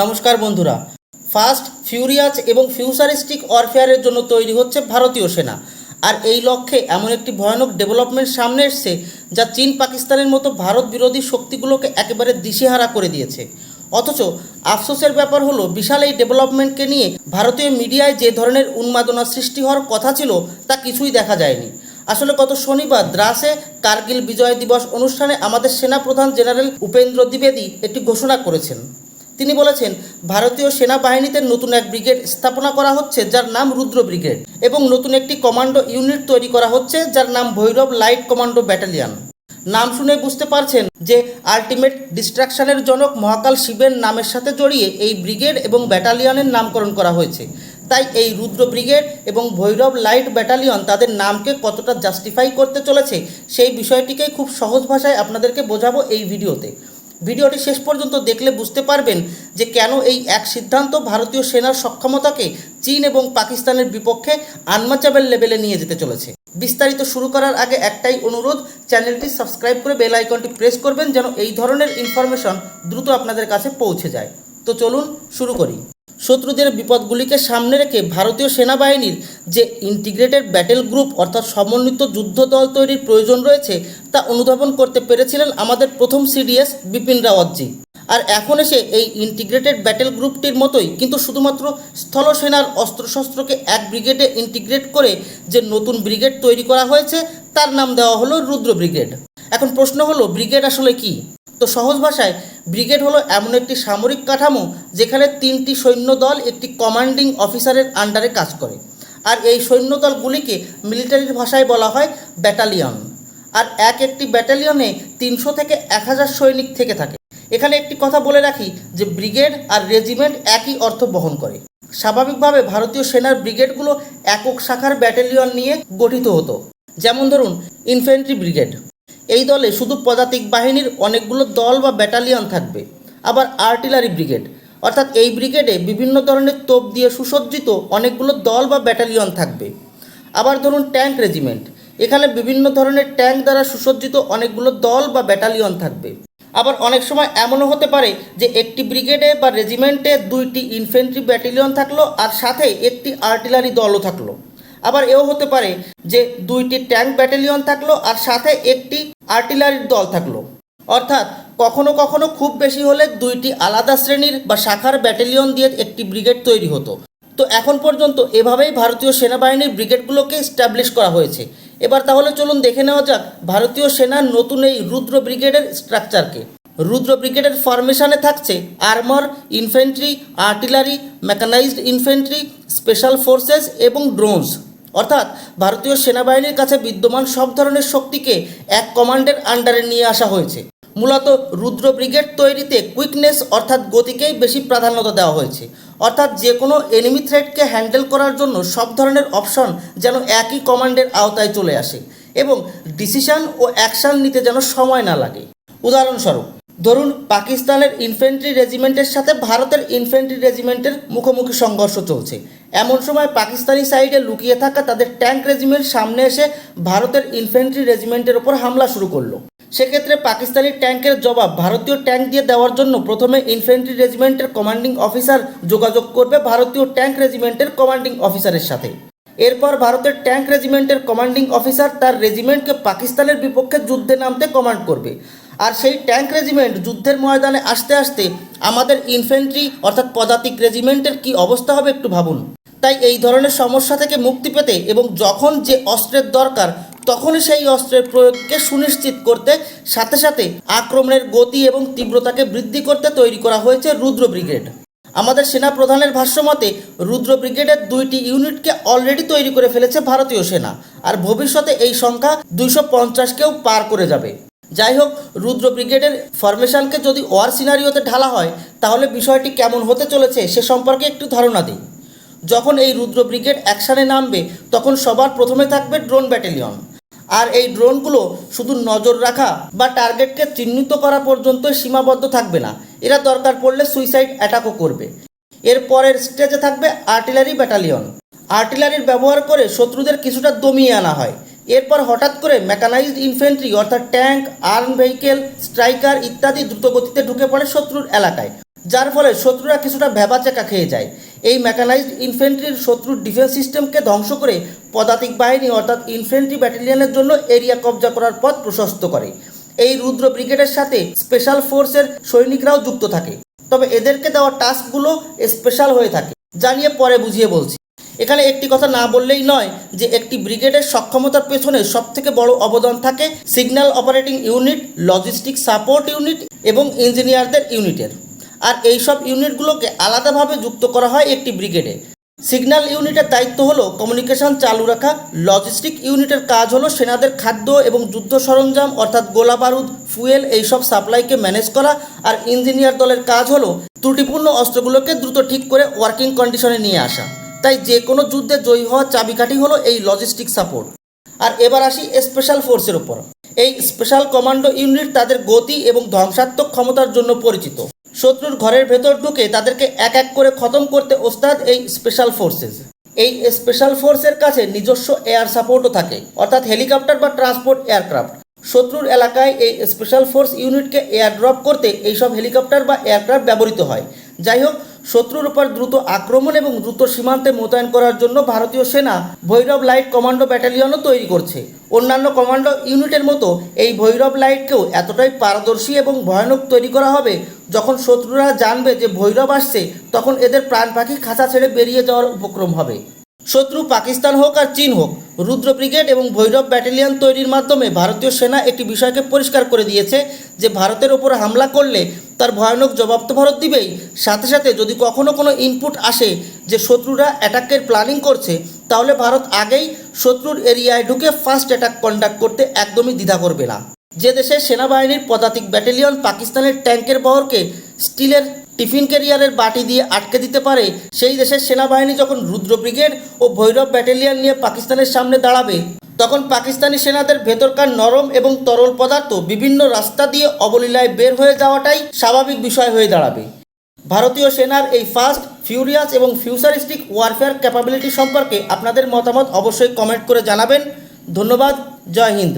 নমস্কার বন্ধুরা। Fast furious এবং ফিউচারিস্টিক ওয়ারফেয়ারের জন্য তৈরি হচ্ছে ভারতীয় সেনা। আর এই লক্ষ্যে এমন একটি ভয়ানক ডেভেলপমেন্ট সামনে এসছে যা চীন পাকিস্তানের মতো ভারত বিরোধী শক্তিগুলোকে একেবারে দিশেহারা করে দিয়েছে। অথচ আফসোসের ব্যাপার হলো, বিশাল এই ডেভেলপমেন্টকে নিয়ে ভারতীয় মিডিয়ায় যে ধরনের উন্মাদনা সৃষ্টি হওয়ার কথা ছিল, তা কিছুই দেখা যায়নি। আসলে গত শনিবার দ্রাসে কার্গিল বিজয় দিবস অনুষ্ঠানে আমাদের সেনাপ্রধান জেনারেল উপেন্দ্র দ্বিবেদী একটি ঘোষণা করেছেন। তিনি বলেছেন, ভারতীয় সেনাবাহিনীতে নতুন এক ব্রিগেড স্থাপনা করা হচ্ছে যার নাম রুদ্র ব্রিগেড এবং নতুন একটি কমান্ডো ইউনিট তৈরি করা হচ্ছে যার নাম ভৈরব লাইট কমান্ডো ব্যাটালিয়ান। নাম শুনে বুঝতে পারছেন যে আলটিমেট ডিস্ট্রাকশনের জনক মহাকাল শিবের নামের সাথে জড়িয়ে এই ব্রিগেড এবং ব্যাটালিয়নের নামকরণ করা হয়েছে। তাই এই রুদ্র ব্রিগেড এবং ভৈরব লাইট ব্যাটালিয়ন তাদের নামকে কতটা জাস্টিফাই করতে চলেছে সেই বিষয়টিকেই খুব সহজ ভাষায় আপনাদেরকে বোঝাবো এই ভিডিওতে। ভিডিওটি শেষ পর্যন্ত দেখলে বুঝতে পারবেন যে কেন এই এক সিদ্ধান্ত ভারতীয় সেনার সক্ষমতাকে চীন এবং পাকিস্তানের বিপক্ষে আনমাচাবেল লেভেলে নিয়ে যেতে চলেছে। বিস্তারিত শুরু করার আগে একটাই অনুরোধ, চ্যানেলটি সাবস্ক্রাইব করে বেল আইকনটি প্রেস করবেন যেন এই ধরনের ইনফরমেশন দ্রুত আপনাদের কাছে পৌঁছে যায়। তো চলুন শুরু করি। শত্রুদের বিপদগুলিকে সামনে রেখে ভারতীয় সেনাবাহিনীর যে ইন্টিগ্রেটেড ব্যাটেল গ্রুপ অর্থাৎ সমন্বিত যুদ্ধ দল তৈরির প্রয়োজন রয়েছে, তা অনুধাবন করতে পেরেছিলেন আমাদের প্রথম সিডিএস বিপিন রাওয়াতজি। আর এখন এসে এই ইন্টিগ্রেটেড ব্যাটেল গ্রুপটির মতোই কিন্তু শুধুমাত্র স্থলসেনার অস্ত্রশস্ত্রকে এক ব্রিগেডে ইন্টিগ্রেট করে যে নতুন ব্রিগেড তৈরি করা হয়েছে, তার নাম দেওয়া হলো রুদ্র ব্রিগেড। এখন প্রশ্ন হলো, ব্রিগেড আসলে কি? তো সহজ ভাষায়, ব্রিগেড হলো এমন একটি সামরিক কাঠামো যেখানে তিনটি সৈন্য দল একটি কমান্ডিং অফিসারের আন্ডারে কাজ করে। আর এই সৈন্য দলগুলিকে মিলিটারির ভাষায় বলা হয় ব্যাটালিয়ন। আর এক একটি ব্যাটালিয়নে তিনশো থেকে এক হাজার সৈনিক থেকে থাকে। এখানে একটি কথা বলে রাখি যে, ব্রিগেড আর রেজিমেন্ট একই অর্থ বহন করে। স্বাভাবিকভাবে ভারতীয় সেনার ব্রিগেডগুলো একক শাখার ব্যাটালিয়ন নিয়ে গঠিত হতো। যেমন ধরুন ইনফেন্ট্রি ব্রিগেড। এই দলে শুধু পদাতিক বাহিনীর অনেকগুলো দল বা ব্যাটালিয়ন থাকবে, আবার আর্টিলারি ব্রিগেড। অর্থাৎ এই ব্রিগেডে বিভিন্ন ধরনের তোপ দিয়ে সুসজ্জিত অনেকগুলো দল বা ব্যাটালিয়ন থাকবে। আবার ধরুন ট্যাঙ্ক রেজিমেন্ট, এখানে বিভিন্ন ধরনের ট্যাঙ্ক দ্বারা সুসজ্জিত অনেকগুলো দল বা ব্যাটালিয়ন থাকবে। আবার অনেক সময় এমনও হতে পারে যে একটি ব্রিগেডে বা রেজিমেন্টে দুইটি ইনফেন্ট্রি ব্যাটালিয়ন থাকল আর সাথে একটি আর্টিলারি দলও থাকল। আবার এও হতে পারে যে দুইটি ট্যাঙ্ক ব্যাটালিয়ন থাকল আর সাথে একটি আর্টিলারির দল থাকল। অর্থাৎ কখনো কখনো খুব বেশি হলে দুইটি আলাদা শ্রেণির বা শাখার ব্যাটালিয়ন দিয়ে একটি ব্রিগেড তৈরি হতো। তো এখন পর্যন্ত এভাবেই ভারতীয় সেনাবাহিনীর ব্রিগেডগুলোকে স্ট্যাবলিশ করা হয়েছে। এবার তাহলে চলুন দেখে নেওয়া যাক ভারতীয় সেনার নতুন এই রুদ্র ব্রিগেডের স্ট্রাকচারকে। রুদ্র ব্রিগেডের ফরমেশনে থাকছে armour infantry artillery mechanised infantry special forces এবং ড্রোনস অর্থাৎ ভারতীয় সেনাবাহিনীর কাছে বিদ্যমান সব ধরনের শক্তিকে এক কমান্ডের আন্ডারে নিয়ে আসা হয়েছে। মূলত রুদ্র ব্রিগেড তৈরিতে কুইকনেস অর্থাৎ গতিকেই বেশি প্রাধান্যতা দেওয়া হয়েছে। অর্থাৎ যে কোনো এনিমি থ্রেটকে হ্যান্ডেল করার জন্য সব ধরনের অপশন যেন একই কমান্ডের আওতায় চলে আসে এবং ডিসিশন ও অ্যাকশন নিতে যেন সময় না লাগে। উদাহরণস্বরূপ ধরুন, পাকিস্তানের ইনফেন্ট্রি রেজিমেন্টের সাথে ভারতের ইনফেন্ট্রি রেজিমেন্টের মুখোমুখি সংঘর্ষ চলছে। এমন সময় পাকিস্তানি সাইডে লুকিয়ে থাকা তাদের ট্যাঙ্ক রেজিমেন্ট সামনে এসে ভারতের ইনফেন্ট্রি রেজিমেন্টের ওপর হামলা শুরু করল। সেক্ষেত্রে পাকিস্তানি ট্যাঙ্কের জবাব ভারতীয় ট্যাঙ্ক দিয়ে দেওয়ার জন্য প্রথমে ইনফেন্ট্রি রেজিমেন্টের কমান্ডিং অফিসার যোগাযোগ করবে ভারতীয় ট্যাঙ্ক রেজিমেন্টের কমান্ডিং অফিসারের সাথে। এরপর ভারতের ট্যাঙ্ক রেজিমেন্টের কমান্ডিং অফিসার তার রেজিমেন্টকে পাকিস্তানের বিপক্ষে যুদ্ধে নামতে কমান্ড করবে। আর সেই ট্যাঙ্ক রেজিমেন্ট যুদ্ধের ময়দানে আসতে আসতে আমাদের ইনফেন্ট্রি অর্থাৎ পদাতিক রেজিমেন্টের কি অবস্থা হবে একটু ভাবুন। তাই এই ধরনের সমস্যা থেকে মুক্তি পেতে এবং যখন যে অস্ত্রের দরকার, তখনই সেই অস্ত্রের প্রয়োগকে সুনিশ্চিত করতে সাথে সাথে আক্রমণের গতি এবং তীব্রতাকে বৃদ্ধি করতে তৈরি করা হয়েছে রুদ্র ব্রিগেড। আমাদের সেনা প্রধানের ভাষ্যমতে রুদ্র ব্রিগেডের দুইটি ইউনিটকে অলরেডি তৈরি করে ফেলেছে ভারতীয় সেনা, আর ভবিষ্যতে এই সংখ্যা দুইশো পঞ্চাশকেও পার করে যাবে। যাই হোক রুদ্র ব্রিগেডের ফরমেশনকে যদি ওয়ার সিনারিওতে ঢালা হয়, তাহলে বিষয়টি কেমন হতে চলেছে সে সম্পর্কে একটু ধারণা দিই। যখন এই রুদ্র ব্রিগেড অ্যাকশানে নামবে, তখন সবার প্রথমে থাকবে ড্রোন ব্যাটালিয়ন। আর এই ড্রোনগুলো শুধু নজর রাখা বা টার্গেটকে চিহ্নিত করা পর্যন্ত সীমাবদ্ধ থাকবে না। এরা দরকার পড়লে সুইসাইড অ্যাটাকও করবে। এর পরের স্টেজে থাকবে আর্টিলারি ব্যাটালিয়ন। আর্টিলারির ব্যবহার করে শত্রুদের কিছুটা দমিয়ে আনা হয়। এরপর হঠাৎ করে মেকানাইজড ইনফেন্ট্রি অর্থাৎ ট্যাঙ্ক, আর্ম ভেহিকেল, স্ট্রাইকার ইত্যাদি দ্রুতগতিতে ঢুকে পড়ে শত্রুর এলাকায়। যার ফলে শত্রুরা কিছুটা ভেবাচাকা খেয়ে যায়। এই মেকানাইজড ইনফেন্ট্রির শত্রুর ডিফেন্স সিস্টেমকে ধ্বংস করে পদাতিক বাহিনী, অর্থাৎ ইনফেন্ট্রি ব্যাটালিয়নের জন্য এরিয়া কবজা করার পথ প্রশস্ত করে। এই রুদ্র ব্রিগেডের সাথে স্পেশাল ফোর্সের সৈনিকরাও যুক্ত থাকে। তবে এদেরকে দেওয়া টাস্কগুলো স্পেশাল হয়ে থাকে। জানিয়ে পরে বুঝিয়ে বলছি। এখানে একটি কথা না বললেই নয় যে একটি ব্রিগেডের সক্ষমতার পেছনে সবথেকে বড় অবদান থাকে signal operating unit, logistic support unit এবং ইঞ্জিনিয়ারদের ইউনিটের। আর এই সব ইউনিটগুলোকে আলাদাভাবে যুক্ত করা হয় একটি ব্রিগেডে। সিগন্যাল ইউনিটের দায়িত্ব হলো কমিউনিকেশন চালু রাখা, লজিস্টিক ইউনিটের কাজ হলো সেনাদের খাদ্য এবং যুদ্ধ সরঞ্জাম, অর্থাৎ গোলা বারুদ, ফুয়েল, এইসব সাপ্লাইকে ম্যানেজ করা, আর ইঞ্জিনিয়ার দলের কাজ হলো ত্রুটিপূর্ণ অস্ত্রগুলোকে দ্রুত ঠিক করে ওয়ার্কিং কন্ডিশনে নিয়ে আসা। তাই যে কোনো যুদ্ধে জয়ী হওয়ার চাবিকাঠি হলো এই লজিস্টিক সাপোর্ট আর এবার আসি স্পেশাল ফোর্সের উপর। এই স্পেশাল কমান্ডো ইউনিট তাদের গতি এবং ধ্বংসাত্মক ক্ষমতার জন্য পরিচিত। শত্রুর ঘরের ভেতর ঢুকে তাদেরকে এক এক করে খতম করতে ওস্তাদ এই স্পেশাল ফোর্সেস এই স্পেশাল ফোর্সের কাছে নিজস্ব এয়ার সাপোর্টও থাকে, অর্থাৎ হেলিকপ্টার বা ট্রান্সপোর্ট এয়ারক্রাফট শত্রুর এলাকায় এই স্পেশাল ফোর্স ইউনিটকে এয়ার ড্রপ করতে এইসব হেলিকপ্টার বা এয়ারক্রাফট ব্যবহৃত হয়। যাই হোক শত্রুর উপর দ্রুত আক্রমণ এবং দ্রুত সীমান্তে মোতায়েন করার জন্য ভারতীয় সেনা ভৈরব লাইট কমান্ডো ব্যাটালিয়নও তৈরি করছে। অন্যান্য কমান্ডো ইউনিটের মতো এই ভৈরব লাইটকেও এতটাই পারদর্শী এবং ভয়ানক তৈরি করা হবে যখন শত্রুরা জানবে যে ভৈরব আসছে, তখন এদের প্রাণ পাখি খাঁচা ছেড়ে বেরিয়ে যাওয়ার উপক্রম হবে। শত্রু পাকিস্তান হোক আর চীন হোক, রুদ্র ব্রিগেড এবং ভৈরব ব্যাটালিয়ন তৈরির মাধ্যমে ভারতীয় সেনা একটি বিষয়কে পরিষ্কার করে দিয়েছে যে ভারতের ওপর হামলা করলে তার ভয়ানক জবাব তো ভারত দিবেই। সাথে সাথে যদি কখনো কোনো ইনপুট আসে যে শত্রুরা অ্যাটাকের প্ল্যানিং করছে, তাহলে ভারত আগেই শত্রুর এরিয়ায় ঢুকে ফার্স্ট অ্যাটাক কন্ডাক্ট করতে একদমই দ্বিধা করবে না। যে দেশের সেনাবাহিনীর পদাতিক ব্যাটালিয়ন পাকিস্তানের ট্যাঙ্কের বহরকে স্টিলের টিফিন ক্যারিয়ারের বাটি দিয়ে আটকে দিতে পারে, সেই দেশের সেনাবাহিনী যখন রুদ্র ব্রিগেড ও ভৈরব ব্যাটালিয়ন নিয়ে পাকিস্তানের সামনে দাঁড়াবে তখন পাকিস্তানি সেনাদের ভেতরকার নরম এবং তরল পদার্থ বিভিন্ন রাস্তা দিয়ে অবলীলায় বের হয়ে যাওয়াটাই স্বাভাবিক বিষয় হয়ে দাঁড়াবে। ভারতীয় সেনার এই ফাস্ট ফিউরিয়াস এবং ফিউচারিস্টিক ওয়ারফেয়ার ক্যাপাবিলিটি সম্পর্কে আপনাদের মতামত অবশ্যই কমেন্ট করে জানাবেন। ধন্যবাদ, জয় হিন্দ।